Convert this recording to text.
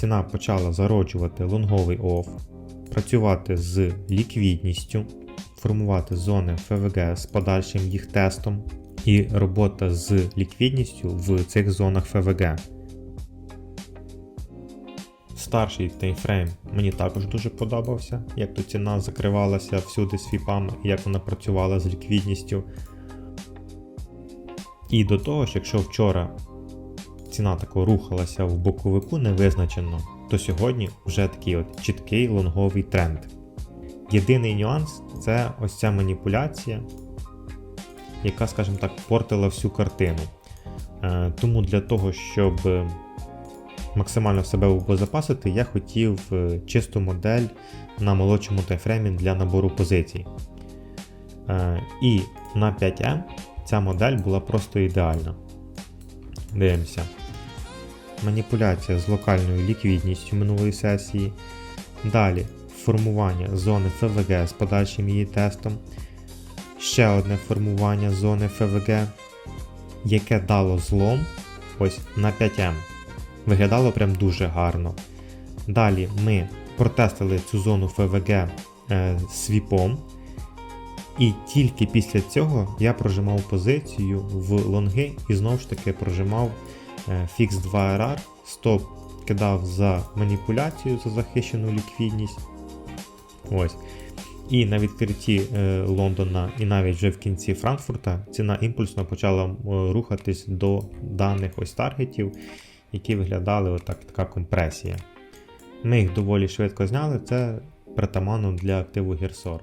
ціна почала зароджувати лонговий оф, працювати з ліквідністю, формувати зони ФВГ з подальшим їх тестом і робота з ліквідністю в цих зонах ФВГ. Старший таймфрейм мені також дуже подобався, як тут ціна закривалася всюди свіпами, і як вона працювала з ліквідністю. І до того ж, якщо вчора ціна тако рухалася в боковику невизначено, то сьогодні вже такий от чіткий лонговий тренд. Єдиний нюанс це ось ця маніпуляція, яка, скажімо так, портила всю картину. Е, Тому для того, щоб максимально себе обезопасити, я хотів е, чисту модель на молодшому тайфреймі для набору позицій. Е, І на 5М ця модель була просто ідеальна. Дивимося. Маніпуляція з локальною ліквідністю минулої сесії. Далі формування зони ФВГ з подальшим її тестом. Ще одне формування зони ФВГ, яке дало злом ось на 5М. Виглядало прям дуже гарно. Далі ми протестили цю зону ФВГ е, свіпом. І тільки після цього я прожимав позицію в лонги і знову ж таки прожимав е, фікс 2 RR, стоп кидав за маніпуляцію за захищену ліквідність. Ось. І на відкритті е, Лондона і навіть вже в кінці Франкфурта ціна імпульсно почала е, рухатись до даних ось таргетів, які виглядали отак, така компресія. Ми їх доволі швидко зняли, це притаманно для активу Герсор.